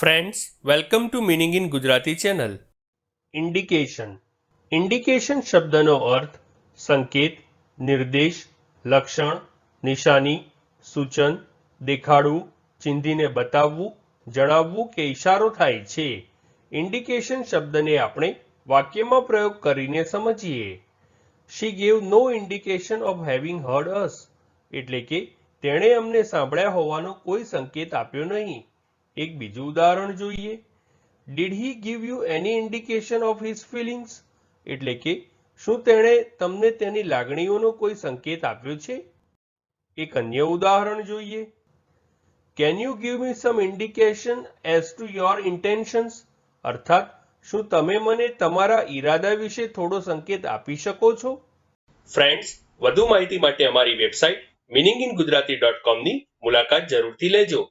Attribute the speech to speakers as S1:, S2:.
S1: Friends welcome to meaning in Gujarati channel indication indication શબ્દનો અર્થ સંકેત, નિર્દેશ, લક્ષણ, નિશાની, સૂચન, દેખાડવું, ચિંધીને બતાવવું, જણાવવું કે ઇશારો થાય છે. ઇન્ડિકેશન શબ્દને આપણે વાક્યમાં પ્રયોગ કરીને સમજીએ. She gave no indication of having heard us એટલે કે તેણે અમને સાંભળ્યા હોવાનો કોઈ સંકેત આપ્યો નહીં. એક બીજું ઉદાહરણ જોઈએ. Did he give you any indication of his feelings એટલે કે, શું તેણે તમને તેની લાગણીઓનો કોઈ સંકેત આપ્યો છે? એક અન્ય ઉદાહરણ જોઈએ. Can you give me some indication as to your intentions અર્થાત, શું તમે મને તમારા ઈરાદા વિશે થોડો સંકેત આપી શકો છો? ફ્રેન્ડ્સ વધુ માહિતી માટે અમારી website meaning in Gujarati dot કોમની મુલાકાત જરૂરથી લેજો.